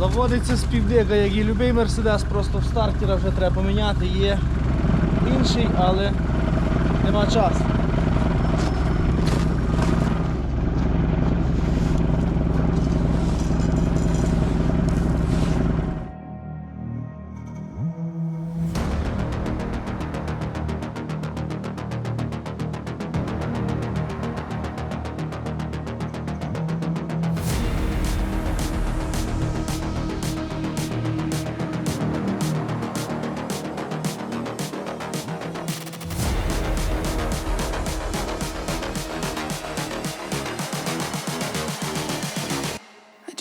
Заводиться з півдика, як і будь-який Мерседес, просто в стартера вже треба поміняти. Є інший, але нема часу.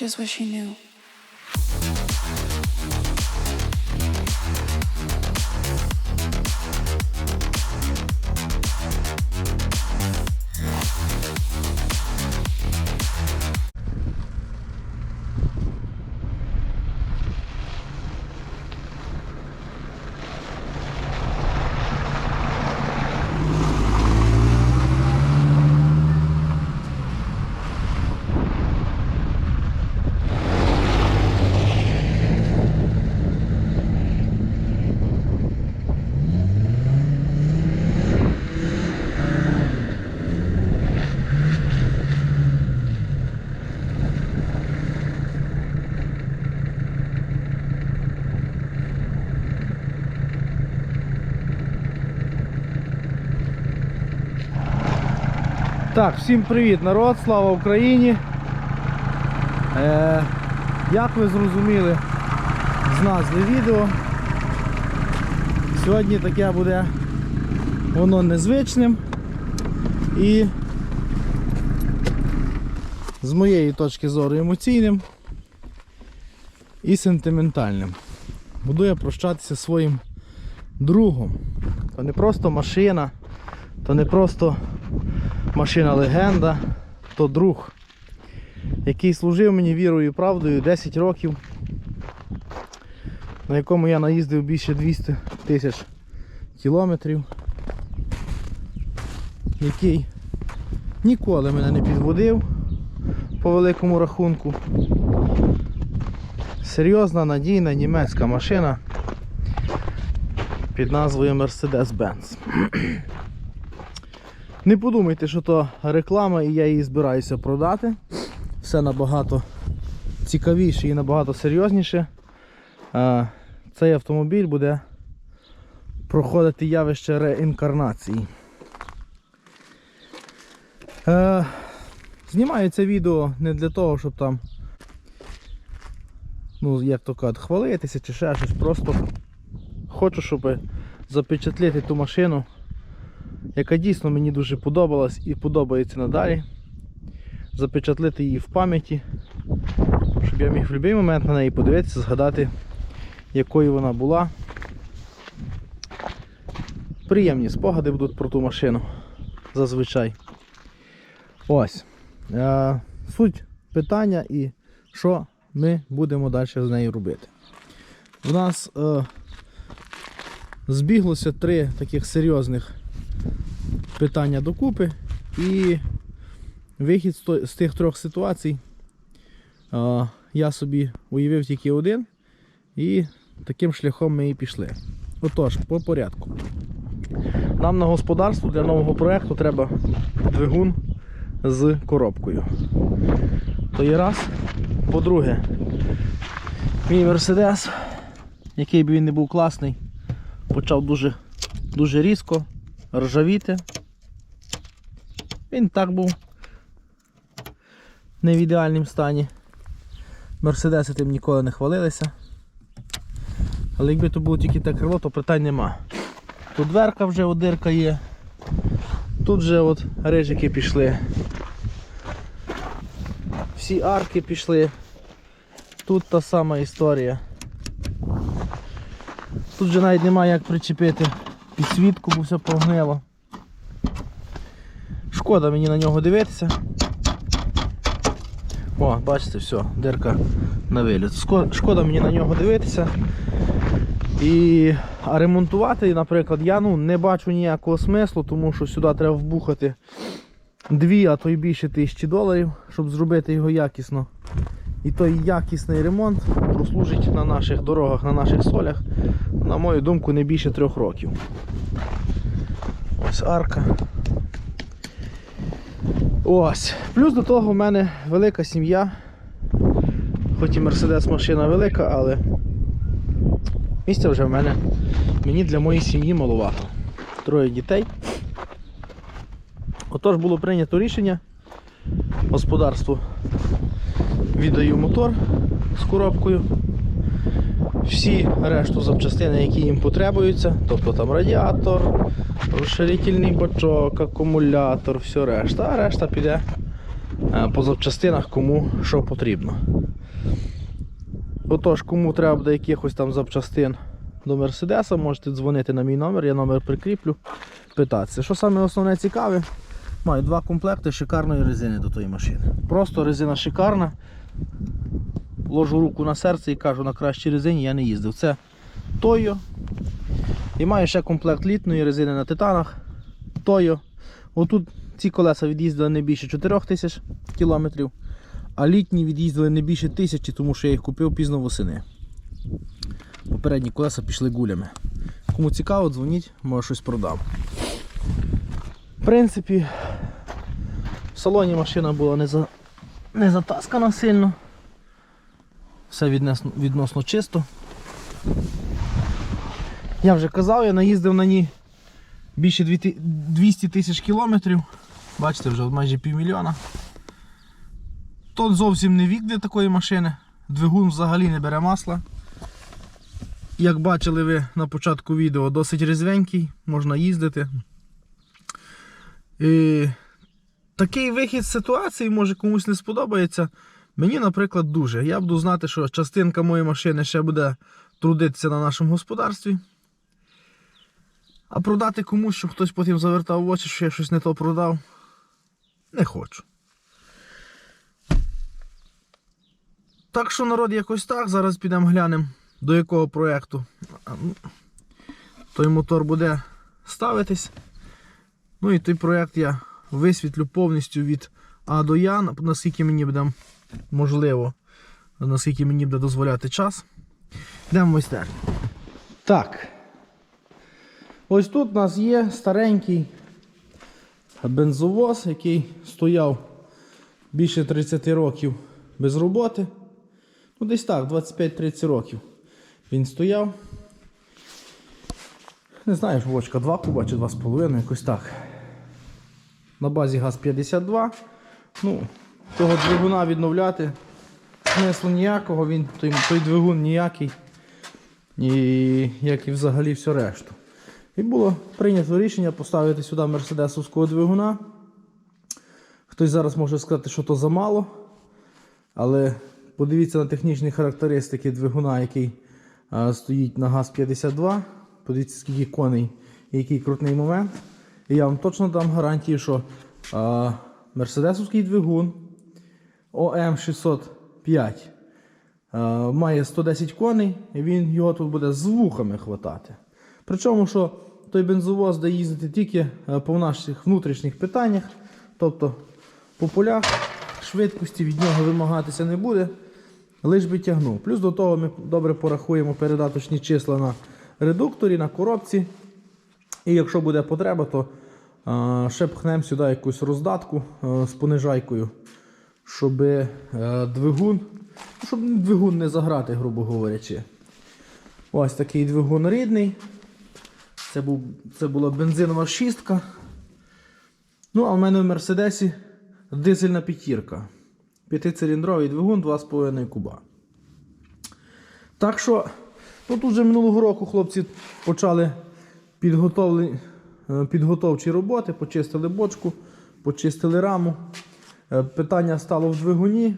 is what she knew. Так, всім привіт, народ, слава Україні. Е, як ви зрозуміли з назви відео, сьогодні таке буде воно незвичним і з моєї точки зору емоційним і сентиментальним. Буду я прощатися своїм другом. То не просто машина, то не просто машина легенда, то друг, який служив мені вірою і правдою 10 років, на якому я наїздив більше 200 тисяч кілометрів, який ніколи мене не підводив по великому рахунку. Серйозна надійна німецька машина під назвою Mercedes-Benz. Не подумайте, що то реклама і я її збираюся продати. Все набагато цікавіше і набагато серйозніше. Цей автомобіль буде проходити явище реінкарнації. Знімаю це відео не для того, щоб там, ну, як то кажуть, хвалитися чи ще щось. Просто хочу, щоб запечатлити ту машину яка дійсно мені дуже подобалась і подобається надалі. Запечатлити її в пам'яті, щоб я міг в будь-який момент на неї подивитися, згадати, якою вона була. Приємні спогади будуть про ту машину зазвичай. Ось. Е, Суть питання і що ми будемо далі з нею робити. У нас е, збіглося три таких серйозних питання докупи і вихід з тих трьох ситуацій я собі уявив тільки один і таким шляхом ми і пішли. Отож, по порядку. Нам на господарство для нового проєкту треба двигун з коробкою. То є раз. По-друге, мій Мерседес, який би він не був класний, почав дуже, дуже різко ржавіти. Він так був не в ідеальному стані. Мерседеси тим ніколи не хвалилися. Але якби то було тільки те крило, то питань нема. Тут дверка вже от дирка є. Тут вже от рижики пішли. Всі арки пішли. Тут та сама історія. Тут вже навіть немає як причепити підсвітку, бо все погнило. Шкода мені на нього дивитися. О, бачите, все, дирка на виліт. Шкода мені на нього дивитися. І а ремонтувати, наприклад, я ну, не бачу ніякого смислу, тому що сюди треба вбухати дві, а то й більше тисячі доларів, щоб зробити його якісно. І той якісний ремонт прослужить на наших дорогах, на наших солях, на мою думку, не більше трьох років. Ось арка. Ось. Плюс до того в мене велика сім'я. Хоч і Мерседес машина велика, але місця вже в мене мені для моєї сім'ї маловато. Троє дітей. Отож було прийнято рішення господарству віддаю мотор з коробкою. Всі решту запчастини, які їм потребуються, тобто там радіатор, розширительний бачок, акумулятор, все решта, а решта піде е, по запчастинах кому що потрібно. Отож, кому треба буде якихось там запчастин до Мерседеса, можете дзвонити на мій номер, я номер прикріплю, питатися. Що саме основне цікаве, маю два комплекти шикарної резини до тої машини. Просто резина шикарна. Ложу руку на серце і кажу, на кращій резині я не їздив. Це Тойо. І маю ще комплект літної резини на титанах. Тойо. Отут ці колеса від'їздили не більше 4 тисяч кілометрів, а літні від'їздили не більше тисячі, тому що я їх купив пізно восени. Попередні колеса пішли гулями. Кому цікаво, дзвоніть, може щось продам. В принципі, в салоні машина була не, за... не затаскана сильно. Все відносно, чисто. Я вже казав, я наїздив на ній більше 200 тисяч кілометрів. Бачите, вже майже півмільйона. То зовсім не вік для такої машини. Двигун взагалі не бере масла. Як бачили ви на початку відео, досить різвенький, можна їздити. І такий вихід з ситуації може комусь не сподобається. Мені, наприклад, дуже. Я буду знати, що частинка моєї машини ще буде трудитися на нашому господарстві. А продати комусь, щоб хтось потім завертав очі, що я щось не то продав. Не хочу. Так що народ якось так. Зараз підемо глянемо до якого проєкту ну, той мотор буде ставитись. Ну і той проєкт я висвітлю повністю від А до Я, наскільки мені буде можливо, наскільки мені буде дозволяти час. Йдемо в майстерню. Так. Ось тут у нас є старенький бензовоз, який стояв більше 30 років без роботи. Ну, десь так, 25-30 років він стояв. Не знаю, вочка 2 куба чи 2,5, якось так. На базі ГАЗ-52. Ну, того двигуна відновляти смислу ніякого, він, той, той двигун ніякий. І як і взагалі все решту. І було прийнято рішення поставити сюди мерседесовського двигуна. Хтось зараз може сказати, що то замало. Але подивіться на технічні характеристики двигуна, який а, стоїть на ГАЗ-52. Подивіться, скільки коней і який крутний момент. І я вам точно дам гарантію, що а, мерседесовський двигун ОМ605 має 110 коней, і він його тут буде з вухами хватати. Причому, що той бензовоз буде їздити тільки е, по наших внутрішніх питаннях, тобто по полях швидкості від нього вимагатися не буде, лиш би тягнув. Плюс до того ми добре порахуємо передаточні числа на редукторі, на коробці. І якщо буде потреба, то ще пхнемо сюди якусь роздатку з понижайкою, щоб е, двигун, щоб двигун не заграти, грубо говорячи. Ось такий двигун рідний. Це, був, це була бензинова шістка. Ну, а в мене в Мерседесі дизельна п'ятірка. П'ятициліндровий двигун 2,5 куба. Так що, ну тут вже минулого року хлопці почали підготовлі, е, підготовчі роботи, почистили бочку, почистили раму. Е, Питання стало в двигуні.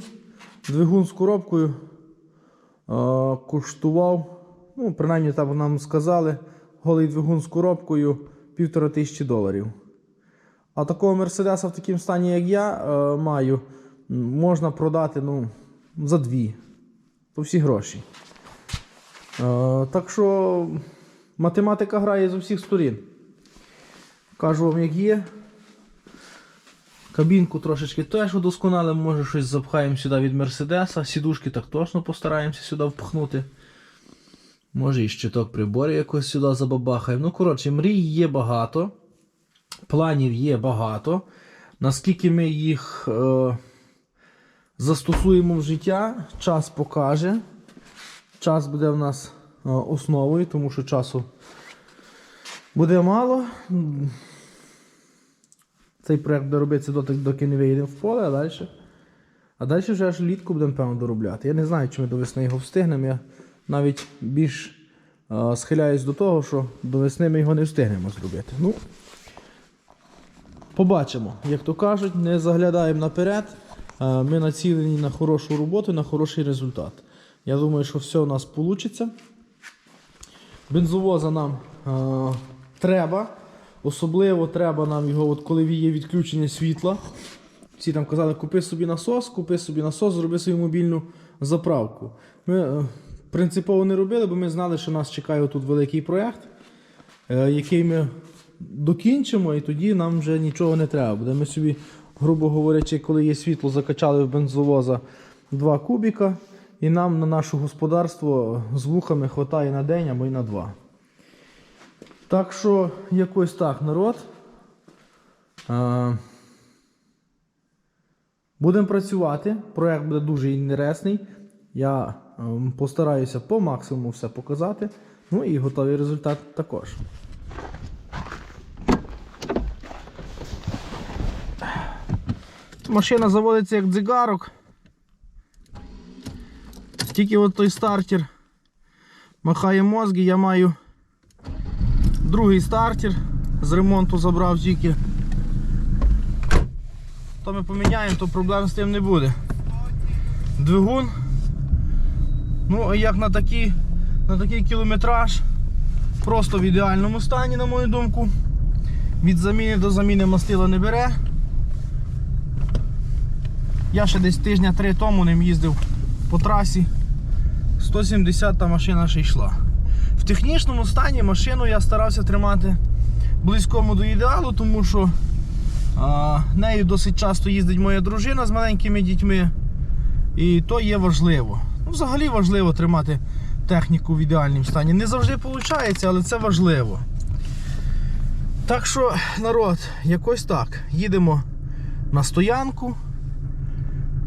Двигун з коробкою е, коштував, ну, принаймні там нам сказали, голий двигун з коробкою півтора тисячі доларів. А такого Мерседеса в такому стані, як я е, маю, можна продати ну, за дві. То всі гроші. Так що математика грає з усіх сторін. Кажу вам, як є. Кабінку трошечки теж удосконалимо, може щось запхаємо сюди від Мерседеса. Сідушки так точно постараємося сюди впхнути. Може і щиток приборів якось сюди забабахаємо. Ну, коротше, мрій є багато. Планів є багато. Наскільки ми їх е, застосуємо в життя, час покаже. Час буде в нас е, основою, тому що часу буде мало. Цей проект буде робитися доти, доки не вийдемо в поле, а далі. А далі вже аж літку будемо певно доробляти. Я не знаю, чи ми до весни його встигнемо. Я навіть більш е, схиляюсь до того, що до весни ми його не встигнемо зробити. Ну, побачимо. Як то кажуть, не заглядаємо наперед. Е, Ми націлені на хорошу роботу, на хороший результат. Я думаю, що все у нас вийде. Бензовоза нам е, треба. Особливо треба нам його, от коли є відключення світла. Всі там казали, купи собі насос, купи собі насос, зроби свою мобільну заправку. Ми е, принципово не робили, бо ми знали, що нас чекає тут великий проєкт, е, який ми докінчимо, і тоді нам вже нічого не треба буде. Ми собі, грубо говорячи, коли є світло, закачали в бензовоза два кубіка, і нам на наше господарство з вухами вистачає на день або й на два. Так що, якось так, народ. Е, Будемо працювати. Проект буде дуже інтересний. Я ем, постараюся по максимуму все показати. Ну і готовий результат також. Машина заводиться як дзигарок. Тільки от той стартер махає мозги, я маю другий стартер. З ремонту забрав тільки. То ми поміняємо, то проблем з тим не буде. Двигун. Ну, як на такий, на такий кілометраж, просто в ідеальному стані, на мою думку. Від заміни до заміни мастила не бере. Я ще десь тижня три тому ним їздив по трасі. 170 та машина ще йшла. Технічному стані машину я старався тримати близькому до ідеалу, тому що а, нею досить часто їздить моя дружина з маленькими дітьми. І то є важливо. Ну, взагалі важливо тримати техніку в ідеальному стані. Не завжди виходить, але це важливо. Так що, народ, якось так. Їдемо на стоянку.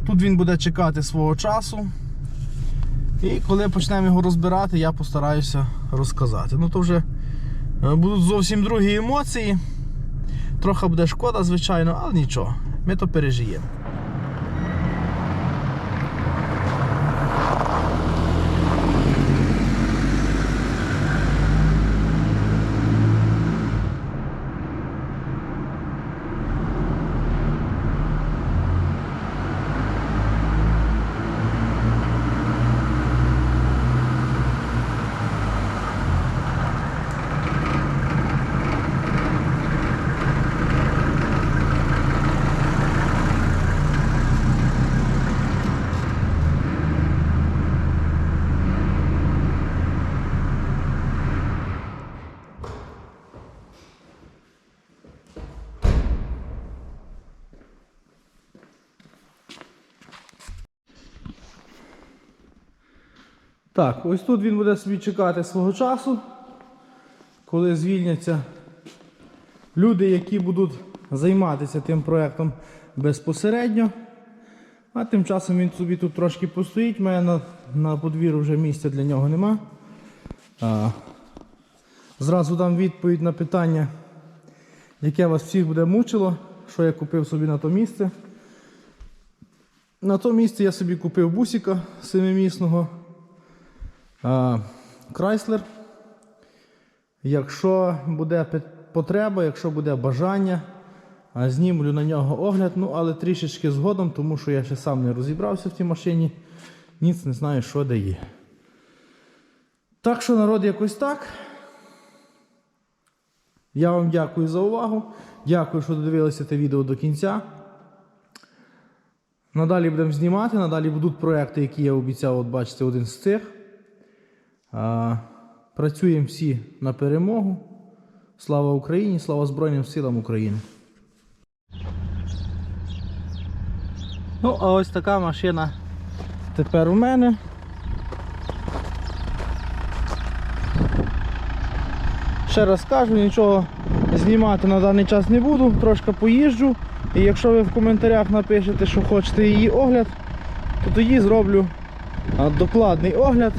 Тут він буде чекати свого часу. І коли почнемо його розбирати, я постараюся розказати. Ну то вже е, будуть зовсім другі емоції. Трохи буде шкода, звичайно, але нічого, ми то пережиємо. Так, ось тут він буде собі чекати свого часу, коли звільняться люди, які будуть займатися тим проєктом безпосередньо. А тим часом він собі тут трошки постоїть, У мене на, на подвір'ю вже місця для нього нема. А, зразу дам відповідь на питання, яке вас всіх буде мучило, що я купив собі на то місце. На то місце я собі купив бусика семимісного. Крайслер. Якщо буде потреба, якщо буде бажання, знімлю на нього огляд, ну але трішечки згодом, тому що я ще сам не розібрався в тій машині, ніц не знаю, що де є. Так що, народ, якось так. Я вам дякую за увагу. Дякую, що додивилися це відео до кінця. Надалі будемо знімати, надалі будуть проекти, які я обіцяв, от бачите, один з цих. Працюємо всі на перемогу. Слава Україні! Слава Збройним силам України! Ну, а ось така машина тепер у мене. Ще раз кажу, нічого знімати на даний час не буду, трошки поїжджу. І якщо ви в коментарях напишете, що хочете її огляд, то тоді зроблю докладний огляд,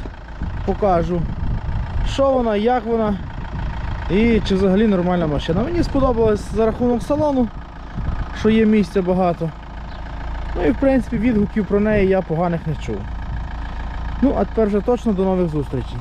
покажу, що вона, як вона і чи взагалі нормальна машина. Мені сподобалось за рахунок салону, що є місця багато. Ну і в принципі відгуків про неї я поганих не чув. Ну, а тепер вже точно до нових зустрічей.